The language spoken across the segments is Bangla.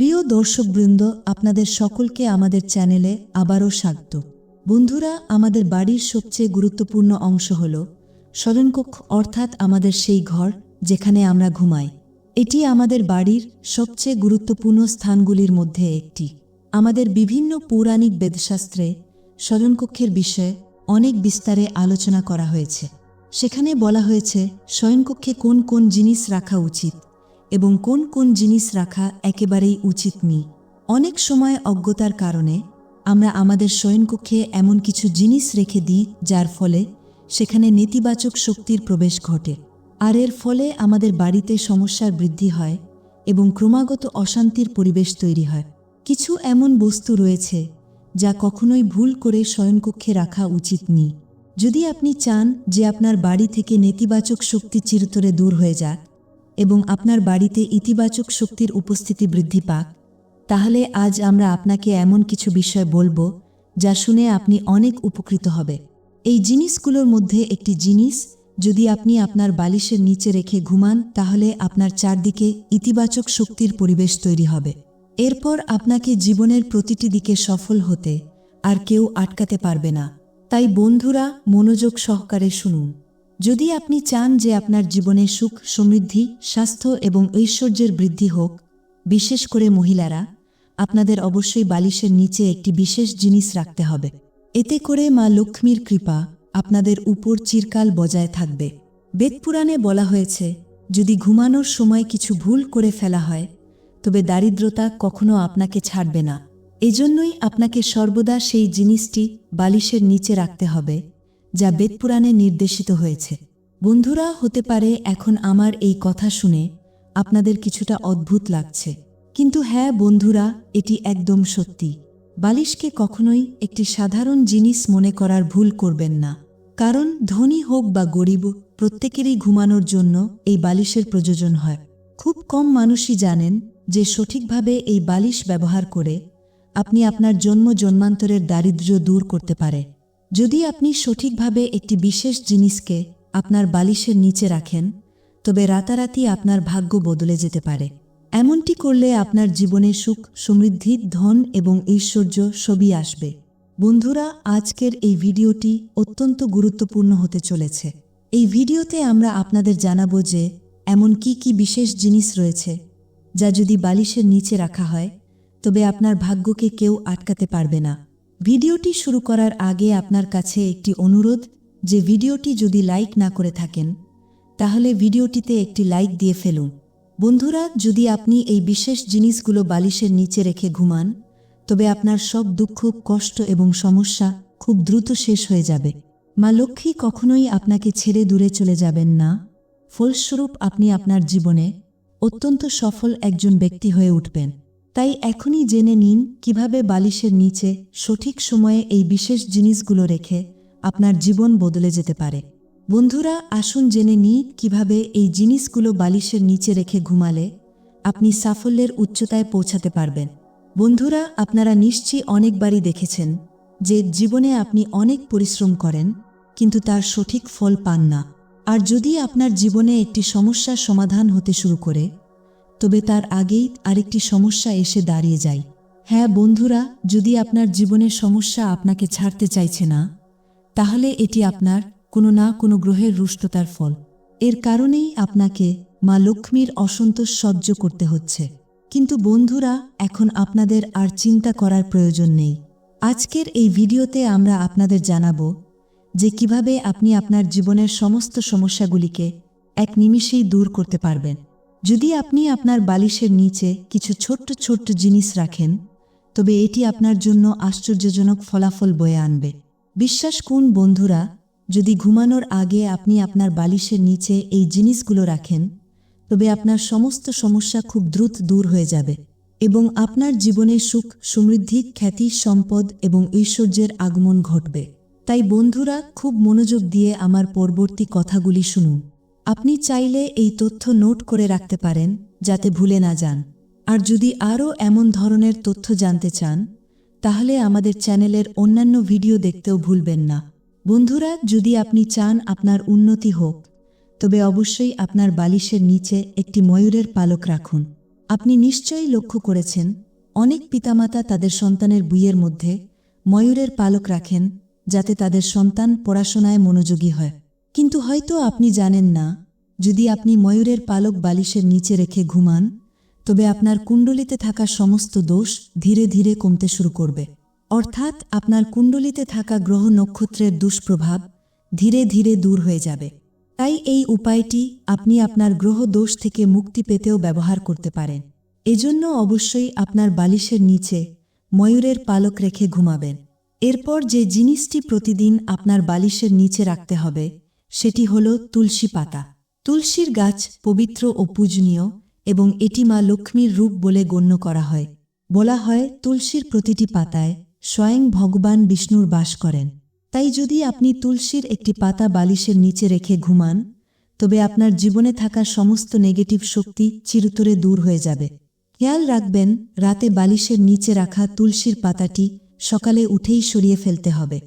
প্রিয় দর্শকবৃন্দ, আপনাদের সকলকে আমাদের চ্যানেলে আবারও স্বাগত। বন্ধুরা, আমাদের বাড়ির সবচেয়ে গুরুত্বপূর্ণ অংশ হল শয়নকক্ষ, অর্থাৎ আমাদের সেই ঘর যেখানে আমরা ঘুমাই। এটি আমাদের বাড়ির সবচেয়ে গুরুত্বপূর্ণ স্থানগুলির মধ্যে একটি। আমাদের বিভিন্ন পৌরাণিক বেদশাস্ত্রে শয়নকক্ষের বিষয়ে অনেক বিস্তারে আলোচনা করা হয়েছে। সেখানে বলা হয়েছে, শয়নকক্ষে কোন কোন জিনিস রাখা উচিত এবং কোন কোন জিনিস রাখা একেবারেই উচিত নি অনেক সময় অজ্ঞতার কারণে আমরা আমাদের শয়নকক্ষে এমন কিছু জিনিস রেখে দিই যার ফলে সেখানে নেতিবাচক শক্তির প্রবেশ ঘটে। আর এর ফলে আমাদের বাড়িতে সমস্যার বৃদ্ধি হয় এবং ক্রমাগত অশান্তির পরিবেশ তৈরি হয়। কিছু এমন বস্তু রয়েছে যা কখনোই ভুল করে শয়নকক্ষে রাখা উচিত নি যদি আপনি চান যে আপনার বাড়ি থেকে নেতিবাচক শক্তি চিরতরে দূর হয়ে যাক এবং আপনার বাড়িতে ইতিবাচক শক্তির উপস্থিতি বৃদ্ধি পাক, তাহলে আজ আমরা আপনাকে এমন কিছু বিষয় বলব যা শুনে আপনি অনেক উপকৃত হবে। এই জিনিসগুলোর মধ্যে একটি জিনিস, যদি আপনি আপনার বালিশের নিচে রেখে ঘুমান, তাহলে আপনার চারদিকে ইতিবাচক শক্তির পরিবেশ তৈরি হবে। এরপর আপনাকে জীবনের প্রতিটি দিকে সফল হতে আর কেউ আটকাতে পারবে না। তাই বন্ধুরা, মনোযোগ সহকারে শুনুন। যদি আপনি চান যে আপনার জীবনে সুখ, সমৃদ্ধি, স্বাস্থ্য এবং ঐশ্বর্যের বৃদ্ধি হোক, বিশেষ করে মহিলারা, আপনাদের অবশ্যই বালিশের নিচে একটি বিশেষ জিনিস রাখতে হবে। এতে করে মা লক্ষ্মীর কৃপা আপনাদের উপর চিরকাল বজায় থাকবে। বেদপুরাণে বলা হয়েছে, যদি ঘুমানোর সময় কিছু ভুল করে ফেলা হয়, তবে দারিদ্রতা কখনো আপনাকে ছাড়বে না। এজন্যই আপনাকে সর্বদা সেই জিনিসটি বালিশের নিচে রাখতে হবে যা বেদপুরাণে নির্দেশিত হয়েছে। বন্ধুরা, হতে পারে এখন আমার এই কথা শুনে আপনাদের কিছুটা অদ্ভুত লাগছে। কিন্তু হ্যাঁ বন্ধুরা, এটি একদম সত্যি। বালিশকে কখনোই একটি সাধারণ জিনিস মনে করার ভুল করবেন না। কারণ ধনী হোক বা গরিব, প্রত্যেকেরই ঘুমানোর জন্য এই বালিশের প্রয়োজন হয়। খুব কম মানুষই জানেন যে সঠিকভাবে এই বালিশ ব্যবহার করে আপনি আপনার জন্ম জন্মান্তরের দারিদ্র্য দূর করতে পারে। যদি আপনি সঠিকভাবে একটি বিশেষ জিনিসকে আপনার বালিশের নিচে রাখেন, তবে রাতারাতি আপনার ভাগ্য বদলে যেতে পারে। এমনটি করলে আপনার জীবনে সুখ, সমৃদ্ধি, ধন এবং ঐশ্বর্য সবই আসবে। বন্ধুরা, আজকের এই ভিডিওটি অত্যন্ত গুরুত্বপূর্ণ হতে চলেছে। এই ভিডিওতে আমরা আপনাদের জানাব যে এমন কি কি বিশেষ জিনিস রয়েছে যা যদি বালিশের নিচে রাখা হয়, তবে আপনার ভাগ্যকে কেউ আটকাতে পারবে না। ভিডিওটি শুরু করার আগে আপনার কাছে একটি অনুরোধ যে ভিডিওটি যদি লাইক না করে থাকেন, তাহলে ভিডিওটিতে একটি লাইক দিয়ে ফেলুন। বন্ধুরা, যদি আপনি এই বিশেষ জিনিসগুলো বালিশের নিচে রেখে ঘুমান, তবে আপনার সব দুঃখ, কষ্ট এবং সমস্যা খুব দ্রুত শেষ হয়ে যাবে। মা লক্ষ্মী কখনোই আপনাকে ছেড়ে দূরে চলে যাবেন না। ফলস্বরূপ আপনি আপনার জীবনে অত্যন্ত সফল একজন ব্যক্তি হয়ে উঠবেন। তাই এখনই জেনে নিন কীভাবে বালিশের নিচে সঠিক সময়ে এই বিশেষ জিনিসগুলো রেখে আপনার জীবন বদলে যেতে পারে। বন্ধুরা, আসুন জেনে নিই কীভাবে এই জিনিসগুলো বালিশের নিচে রেখে ঘুমালে আপনি সাফল্যের উচ্চতায় পৌঁছাতে পারবেন। বন্ধুরা, আপনারা নিশ্চয়ই অনেকবারই দেখেছেন যে জীবনে আপনি অনেক পরিশ্রম করেন, কিন্তু তার সঠিক ফল পান না। আর যদি আপনার জীবনে একটি সমস্যার সমাধান হতে শুরু করে তবে তার আগেই আরেকটি সমস্যা এসে দাঁড়িয়ে যায়। হ্যাঁ বন্ধুরা, যদি আপনার জীবনের সমস্যা আপনাকে ছাড়তে চাইছে না, তাহলে এটি আপনার কোনো না কোনো গ্রহের রুষ্টতার ফল। এর কারণেই আপনাকে মা লক্ষ্মীর অসন্তোষ সহ্য করতে হচ্ছে। কিন্তু বন্ধুরা, এখন আপনাদের আর চিন্তা করার প্রয়োজন নেই। আজকের এই ভিডিওতে আমরা আপনাদের জানাব যে কীভাবে আপনি আপনার জীবনের সমস্ত সমস্যাগুলিকে এক নিমিষেই দূর করতে পারবেন। যদি আপনি আপনার বালিশের নিচে কিছু ছোট্ট ছোট্ট জিনিস রাখেন, তবে এটি আপনার জন্য আশ্চর্যজনক ফলাফল বয়ে আনবে। বিশ্বাস কোন বন্ধুরা, যদি ঘুমানোর আগে আপনি আপনার বালিশের নিচে এই জিনিসগুলো রাখেন, তবে আপনার সমস্ত সমস্যা খুব দ্রুত দূর হয়ে যাবে এবং আপনার জীবনে সুখ, সমৃদ্ধি, খ্যাতি, সম্পদ এবং ঐশ্বর্যের আগমন ঘটবে। তাই বন্ধুরা, খুব মনোযোগ দিয়ে আমার পরবর্তী কথাগুলি শুনুন। আপনি চাইলে এই তথ্য নোট করে রাখতে পারেন, যাতে ভুলে না যান। আর যদি আরও এমন ধরনের তথ্য জানতে চান, তাহলে আমাদের চ্যানেলের অন্যান্য ভিডিও দেখতেও ভুলবেন না। বন্ধুরা, যদি আপনি চান আপনার উন্নতি হোক, তবে অবশ্যই আপনার বালিশের নিচে একটি ময়ূরের পালক রাখুন। আপনি নিশ্চয়ই লক্ষ্য করেছেন, অনেক পিতামাতা তাদের সন্তানের বুইয়ের মধ্যে ময়ূরের পালক রাখেন, যাতে তাদের সন্তান পড়াশোনায় মনোযোগী হয়। কিন্তু হয়তো আপনি জানেন না, যদি আপনি ময়ূরের পালক বালিশের নিচে রেখে ঘুমান, তবে আপনার কুণ্ডলিতে থাকা সমস্ত দোষ ধীরে ধীরে কমতে শুরু করবে। অর্থাৎ আপনার কুণ্ডলিতে থাকা গ্রহ নক্ষত্রের দুষ্প্রভাব ধীরে ধীরে দূর হয়ে যাবে। তাই এই উপায়টি আপনি আপনার গ্রহ দোষ থেকে মুক্তি পেতেও ব্যবহার করতে পারেন। এজন্য অবশ্যই আপনার বালিশের নিচে ময়ূরের পালক রেখে ঘুমাবেন। এরপর যে জিনিসটি প্রতিদিন আপনার বালিশের নিচে রাখতে হবে সেটি হল তুলসী পাতা। তুলসীর গাছ পবিত্র ও পূজনীয় এবং এটি মা লক্ষ্মীর রূপ বলে গণ্য করা হয়। বলা হয়, তুলসীর প্রতিটি পাতায় স্বয়ং ভগবান বিষ্ণুর বাস করেন। তাই যদি আপনি তুলসীর একটি পাতা বালিশের নিচে রেখে ঘুমান, তবে আপনার জীবনে থাকা সমস্ত নেগেটিভ শক্তি চিরতরে দূর হয়ে যাবে। খেয়াল রাখবেন, রাতে বালিশের নিচে রাখা তুলসীর পাতাটি সকালে উঠেই সরিয়ে ফেলতে হবে।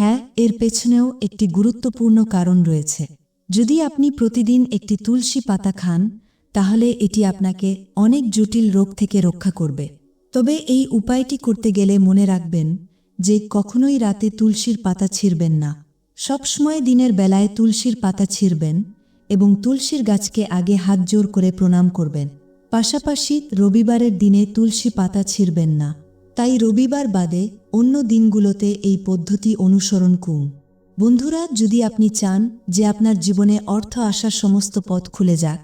হ্যাঁ এর পেছনেও একটি গুরুত্বপূর্ণ কারণ রয়েছে। যদি আপনি প্রতিদিন একটি তুলসী পাতা খান, তাহলে এটি আপনাকে অনেক জটিল রোগ থেকে রক্ষা করবে। তবে এই উপায়টি করতে গেলে মনে রাখবেন যে কখনোই রাতে তুলসীর পাতা ছিঁড়বেন না। সবসময় দিনের বেলায় তুলসীর পাতা ছিঁড়বেন এবং তুলসীর গাছকে আগে হাত জোর করে প্রণাম করবেন। পাশাপাশি রবিবারের দিনে তুলসী পাতা ছিঁড়বেন না। তাই রবিবার বাদে অন্য দিনগুলোতে এই পদ্ধতি অনুসরণ করুন। বন্ধুরা, যদি আপনি চান যে আপনার জীবনে অর্থ আসার সমস্ত পথ খুলে যাক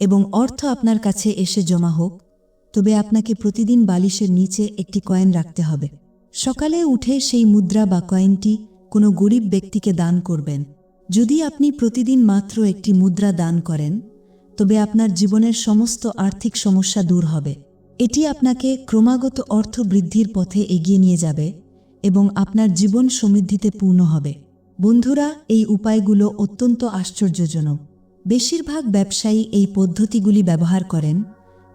এবং অর্থ আপনার কাছে এসে জমা হোক, তবে আপনাকে প্রতিদিন বালিশের নিচে একটি কয়েন রাখতে হবে। সকালে উঠে সেই মুদ্রা বা কয়েনটি কোনো গরিব ব্যক্তিকে দান করবেন। যদি আপনি প্রতিদিন মাত্র একটি মুদ্রা দান করেন, তবে আপনার জীবনের সমস্ত আর্থিক সমস্যা দূর হবে। এটি আপনাকে ক্রমাগত অর্থ বৃদ্ধির পথে এগিয়ে নিয়ে যাবে এবং আপনার জীবন সমৃদ্ধিতে পূর্ণ হবে। বন্ধুরা, এই উপায়গুলো অত্যন্ত আশ্চর্যজনক। বেশিরভাগ ব্যবসায়ী এই পদ্ধতিগুলি ব্যবহার করেন,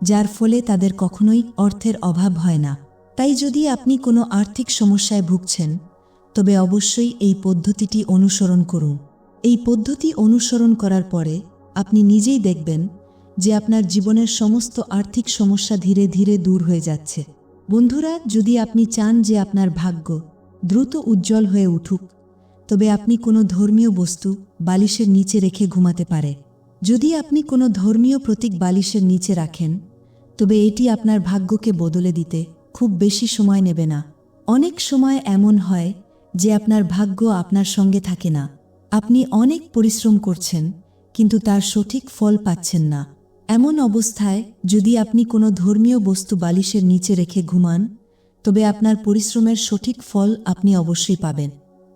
যার ফলে তাদের কখনোই অর্থের অভাব হয় না। তাই যদি আপনি কোনো আর্থিক সমস্যায় ভুগছেন, তবে অবশ্যই এই পদ্ধতিটি অনুসরণ করুন। এই পদ্ধতি অনুসরণ করার পরে আপনি নিজেই দেখবেন যে আপনার জীবনের সমস্ত আর্থিক সমস্যা ধীরে ধীরে দূর হয়ে যাচ্ছে। বন্ধুরা, যদি আপনি চান যে আপনার ভাগ্য দ্রুত উজ্জ্বল হয়ে উঠুক, তবে আপনি কোনো ধর্মীয় বস্তু বালিশের নিচে রেখে ঘুমাতে পারে। যদি আপনি কোনো ধর্মীয় প্রতীক বালিশের নিচে রাখেন, তবে এটি আপনার ভাগ্যকে বদলে দিতে খুব বেশি সময় নেবে না। অনেক সময় এমন হয় যে আপনার ভাগ্য আপনার সঙ্গে থাকে না। আপনি অনেক পরিশ্রম করছেন, কিন্তু তার সঠিক ফল পাচ্ছেন না। এমন অবস্থায় যদি আপনি কোনো ধর্মীয় বস্তু বালিশের নিচে রেখে ঘুমান, তবে আপনার পরিশ্রমের সঠিক ফল আপনি অবশ্যই পাবেন।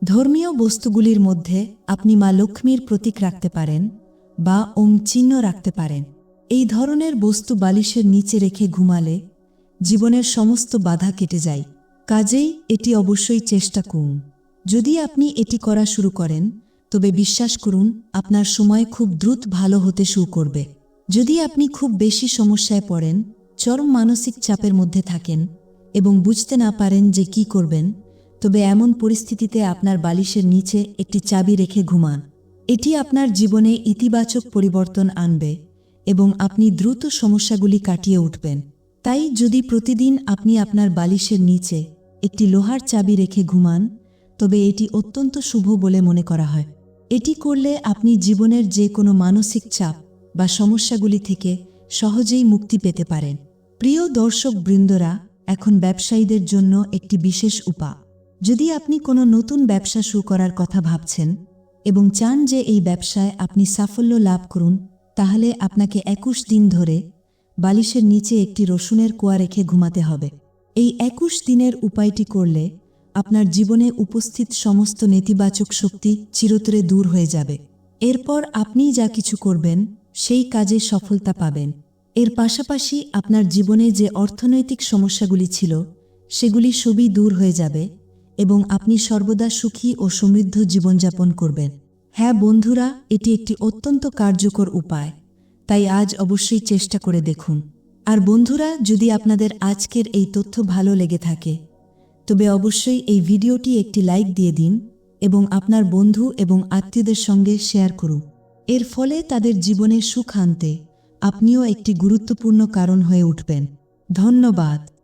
ধর্মীয় বস্তুগুলির মধ্যে আপনি মা লক্ষ্মীর প্রতীক রাখতে পারেন বা ওম চিহ্ন রাখতে পারেন। এই ধরনের বস্তু বালিশের নিচে রেখে ঘুমালে জীবনের সমস্ত বাধা কেটে যায়। কাজেই এটি অবশ্যই চেষ্টা করুন। যদি আপনি এটি করা শুরু করেন, তবে বিশ্বাস করুন, আপনার সময় খুব দ্রুত ভালো হতে শুরু করবে। যদি আপনি খুব বেশি সমস্যায় পড়েন, চরম মানসিক চাপের মধ্যে থাকেন এবং বুঝতে না পারেন যে কি করবেন, তবে এমন পরিস্থিতিতে আপনার বালিশের নিচে একটি চাবি রেখে ঘুমান। এটি আপনার জীবনে ইতিবাচক পরিবর্তন আনবে এবং আপনি দ্রুত সমস্যাগুলি কাটিয়ে উঠবেন। তাই যদি প্রতিদিন আপনি আপনার বালিশের নিচে একটি লোহার চাবি রেখে ঘুমান, তবে এটি অত্যন্ত শুভ বলে মনে করা হয়। এটি করলে আপনি জীবনের যে কোনো মানসিক চাপ বা সমস্যাগুলি থেকে সহজেই মুক্তি পেতে পারেন। প্রিয় দর্শক বৃন্দরা, এখন ব্যবসায়ীদের জন্য একটি বিশেষ উপা যদি আপনি কোনো নতুন ব্যবসা শুরু করার কথা ভাবছেন এবং চান যে এই ব্যবসায় আপনি সাফল্য লাভ করুন, তাহলে আপনাকে একুশ দিন ধরে বালিশের নিচে একটি রসুনের কোয়া রেখে ঘুমাতে হবে। এই একুশ দিনের উপায়টি করলে আপনার জীবনে উপস্থিত সমস্ত নেতিবাচক শক্তি চিরতরে দূর হয়ে যাবে। এরপর আপনি যা কিছু করবেন সেই কাজে সফলতা পাবেন। এর পাশাপাশি আপনার জীবনে যে অর্থনৈতিক সমস্যাগুলি ছিল, সেগুলি সবই দূর হয়ে যাবে এবং আপনি সর্বদা সুখী ও সমৃদ্ধ জীবনযাপন করবেন। হ্যাঁ বন্ধুরা, এটি একটি অত্যন্ত কার্যকর উপায়। তাই আজ অবশ্যই চেষ্টা করে দেখুন। আর বন্ধুরা, যদি আপনাদের আজকের এই তথ্য ভালো লেগে থাকে, তবে অবশ্যই এই ভিডিওটি একটি লাইক দিয়ে দিন এবং আপনার বন্ধু এবং আত্মীয়দের সঙ্গে শেয়ার করুন। এর ফলে তাদের জীবনে সুখ আনতে আপনিও একটি গুরুত্বপূর্ণ কারণ হয়ে উঠবেন। ধন্যবাদ।